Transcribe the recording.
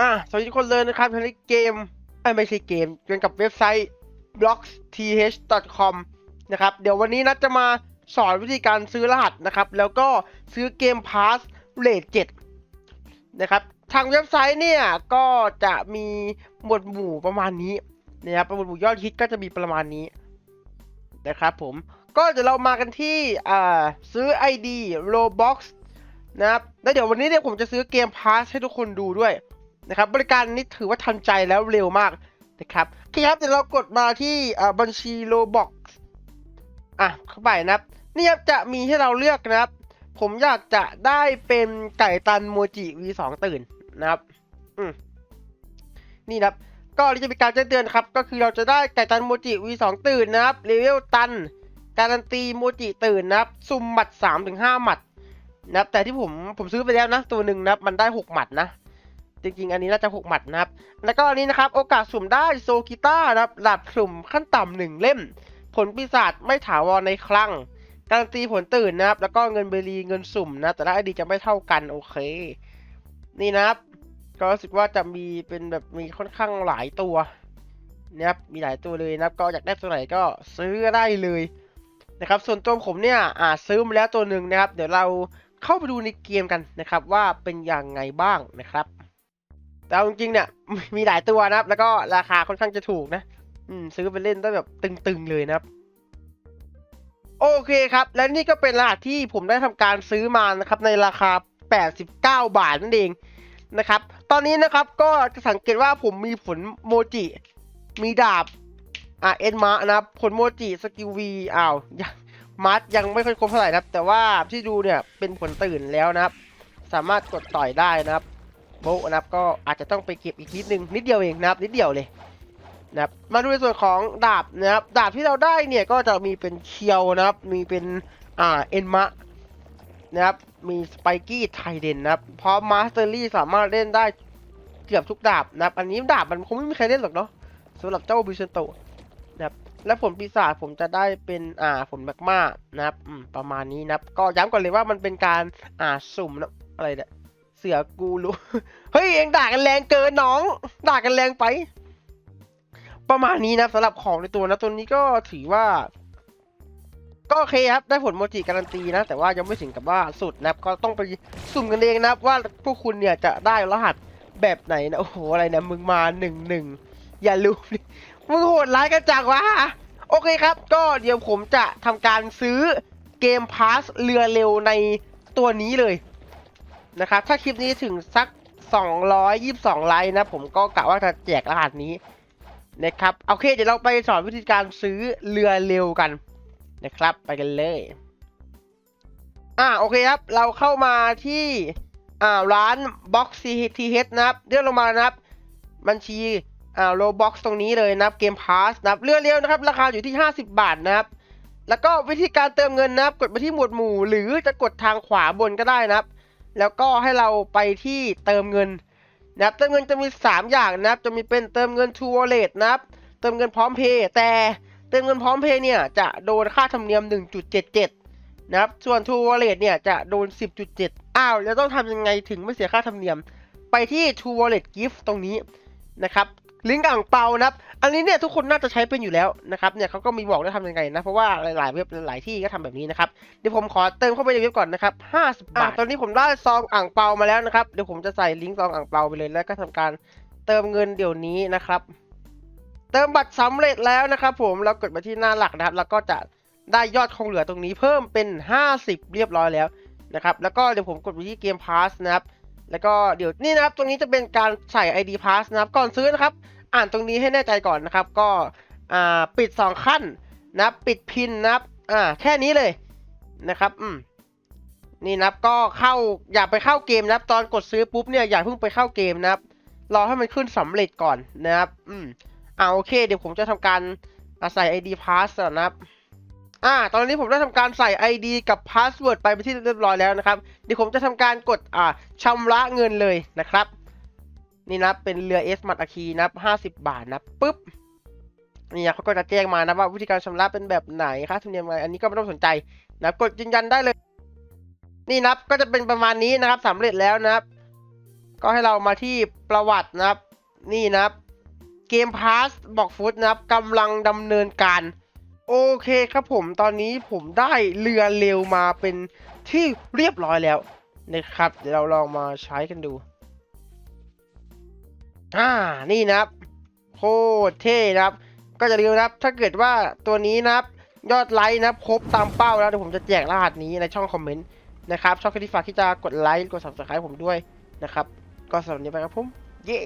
อะสวัสดีทุกคนเลยนะครับในเกมไม่ใช่เกมเกี่ยวกับเว็บไซต์ blocks.th.com นะครับเดี๋ยววันนี้นัดจะมาสอนวิธีการซื้อรหัสนะครับ แล้วก็ซื้อเกมพาสเรท7นะครับทางเว็บไซต์เนี่ย ก็จะมีหมวดหมู่ประมาณนี้นะครับหมวดหมู่ยอดฮิตก็จะมีประมาณนี้นะครับผมก็เดี๋ยวเรามากันที่อ่าซื้อ ID Roblox นะครับแล้วเดี๋ยววันนี้เนี่ยผมจะซื้อเกมพาสให้ทุกคนดูด้วย นะครับบริการนี้ถือว่าทันใจแล้วเร็วมากนะครับโอเคครับเดี๋ยวเรากดมาที่บัญชีโลบอกอะเข้าไปนะครับนี่ครับจะมีให้เราเลือกนะครับ ผมอยากจะได้เป็นไก่ตันโมจิ V2 ตื่นนะครับอืมนี่นะครับก็จะมีการแจ้งเตือนครับ ก็คือเราจะได้ไก่ตันโมจิ V2 ตื่นนะครับเลเวลตัน การันตีโมจิตื่นนะครับซุ่มหมัด3-5ถึงหมัดนะครับแต่ที่ผมผมซื้อไปแล้วนะ ตัวหนึ่งนะครับมันได้ 6 หมัดนะ จริงๆ อันนี้น่าจะหกหมัดนะครับ แล้วก็อันนี้นะครับ โอกาสสุ่มได้โซกิต้านะครับหลับสุ่มขั้นต่ำหนึ่งเล่ม ผลปีศาจไม่ถาวรในคลังการันตีผลตื่นนะครับ แล้วก็เงินเบรีเงินสุ่มนะแต่ละไอดีจะไม่เท่ากันโอเค นี่นะครับ ก็รู้สึกว่าจะมีเป็นแบบมีค่อนข้างหลายตัวนะครับมีหลายตัวเลยนะครับ ก็อยากได้ตัวไหนก็ซื้อได้เลยนะครับ ส่วนตัวผมเนี่ยอ่าซื้อมาแล้วตัวหนึ่งนะครับ เดี๋ยวเราเข้าไปดูในเกมกันนะครับ ว่าเป็นอย่างไงบ้างนะครับ แต่เอาจริงๆเนี่ยมีหลายตัวนะครับ แล้วก็ราคาค่อนข้างจะถูกนะ อืม ซื้อไปเล่นได้แบบตึงๆเลยนะครับ โอเคครับ และนี่ก็เป็นรหัสที่ผมได้ทำการซื้อมานะครับ ในราคา 89 บาทนั่นเองนะครับ ตอนนี้นะครับก็จะสังเกตว่าผมมีผลโมจิ มีดาบอ่าเอ็นมานะครับ ผลโมจิสกิลวีอ้าวยังมาร์ยังไม่ค่อยครบเท่าไหร่นะครับ แต่ว่าที่ดูเนี่ยเป็นผลตื่นแล้วนะครับ สามารถกดต่อยได้นะครับ โบนะครับก็อาจจะต้องไปเก็บอีกนิดนึงนิดเดียวเองนะครับนิดเดียวเลยนะครับมาดูในส่วนของดาบนะครับดาบที่เราได้เนี่ยก็จะมีเป็นเคียวนะครับมีเป็นอ่าเอ็นมะนะครับมีสไปกี้ไทเดนนะครับเพราะมาสเตอรี่สามารถเล่นได้เกือบทุกดาบนะครับอันนี้ดาบมันคงไม่มีใครเล่นหรอกเนาะสำหรับเจ้าบิเซนโตนะครับและผลปีศาจผมจะได้เป็นอ่าผลแมกมานะครับประมาณนี้นะครับก็ย้ำก่อนเลยว่ามันเป็นการอ่าสุ่มนะอะไรเนี่ย เสือกูรู้เฮ้ยเองด่ากันแรงเกินน้อง ด่ากันแรงไป ประมาณนี้นะสำหรับของในตัวนะตัวนี้ก็ถือว่า ก็โอเคครับได้ผลโมจิการันตีนะ แต่ว่ายังไม่ถึงกับว่าสุดนะครับ ก็ต้องไปสุ่มกันเองนะครับ ว่าพวกคุณเนี่ยจะได้รหัสแบบไหนนะโอ้โหอะไรนะมึงมาหนึ่งหนึ่งอย่าลืมมึงโหดร้ายกันจังวะโอเคครับ ก็เดี๋ยวผมจะทำการซื้อเกมพาสเรือเร็วในตัวนี้เลย นะครับถ้าคลิปนี้ถึงสัก 222 ไลค์นะ ผมก็กะว่าจะแจกรหัสนี้นะครับโอเคเดี๋ยวเราไปสอนวิธีการซื้อเรือเร็วกันนะครับ ไปกันเลยอ่าโอเคครับ เราเข้ามาที่อ่าร้าน Box CTH นะครับเลื่อนลงมานะครับ บัญชีอ่าโลบ็อกตรงนี้เลยนะครับเกมพาสนะครับเรือเร็วนะครับ ราคาอยู่ที่ 50 บาทนะครับ แล้วก็วิธีการเติมเงินนะครับ กดไปที่หมวดหมู่ หรือจะกดทางขวาบนก็ได้นะครับ แล้วก็ให้เราไปที่เติมเงินนะครับเติมเงินจะมี 3 อย่างนะครับ จะมีเป็นเติมเงิน True Wallet นะครับ เติมเงินพร้อมเพย์แต่เติมเงินพร้อมเพย์เนี่ยจะโดนค่าธรรมเนียม 1.77 นะครับ ส่วน True Wallet เนี่ยจะโดน 10.7 อ้าว แล้วต้องทำยังไงถึงไม่เสียค่าธรรมเนียม ไปที่ True Wallet Gift ตรงนี้นะครับ ลิงก์อ่างเปานะครับ อันนี้เนี่ยทุกคนน่าจะใช้เป็นอยู่แล้วนะครับเนี่ยเขาก็มีบอกว่าทำยังไงนะเพราะว่าหลายๆเว็บหลายๆที่ก็ทำแบบนี้นะครับเดี๋ยวผมขอเติมเข้าไปในเว็บก่อนนะครับ50บาทตอนนี้ผมได้ซองอ่างเปามาแล้วนะครับเดี๋ยวผมจะใส่ลิงก์ซองอ่างเปาไปเลยแล้วก็ทำการเติมเงินเดี๋ยวนี้นะครับ เติมบัตรสำเร็จแล้วนะครับผมแล้วกดมาที่หน้าหลักนะครับ แล้วก็จะได้ยอดคงเหลือตรงนี้เพิ่มเป็น 50 เรียบร้อยแล้วนะครับแล้วก็เดี๋ยวผมกดไปที่เกมพาสนะครับ แล้วก็เดี๋ยวนี่นะครับตรงนี้จะเป็นการใส่ ID Pass นะครับ ก่อนซื้อนะครับ อ่านตรงนี้ให้แน่ใจก่อนนะครับ ก็อ่าปิด 2 ขั้นนับปิดพินนะครับอ่าแค่นี้เลยนะครับอืมนี่นะครับก็เข้าอย่าไปเข้าเกมนะครับ ตอนกดซื้อปุ๊บเนี่ยอย่าเพิ่งไปเข้าเกมนะครับ รอให้มันขึ้นสำเร็จก่อนนะครับ อืมเอาโอเค เดี๋ยวผมจะทำการใส่ ID Pass นะครับ อ่า ตอนนี้ผมได้ทำการใส่ ID กับ Password ไปเป็นที่เรียบร้อยแล้วนะครับ เดี๋ยวผมจะทำการกดอ่าชำระเงินเลยนะครับ นี่นะเป็นเรือเอสมัดอาคีนับห้าสิบบาทนะปุ๊บนี่นะเขาก็จะแจ้งมานะว่าวิธีการชำระเป็นแบบไหนค่าธรรมเนียมอะไรอันนี้ก็ไม่ต้องสนใจนะกดยืนยันได้เลย นี่นับก็จะเป็นประมาณนี้นะครับสำเร็จแล้วนะครับ ก็ให้เรามาที่ประวัตินะครับ นี่นะครับเกมพาสบอกฟุตนะครับกำลังดำเนินการ โอเคครับผมตอนนี้ผมได้เรือเร็วมาเป็นที่เรียบร้อยแล้วนะครับ เดี๋ยวเราลองมาใช้กันดูอ่านี่นะครับโคตรเท่นะครับ ก็จะลืมนะครับถ้าเกิดว่าตัวนี้นะครับ ยอดไลค์นะครับครบตามเป้าแล้วเดี๋ยวผมจะแจกรหัสนี้ในช่องคอมเมนต์นะครับชอบคลิปฝากที่จะกดไลค์กด subscribe ผมด้วยนะครับ ก็สำหรับวันนี้ไปครับผมเย้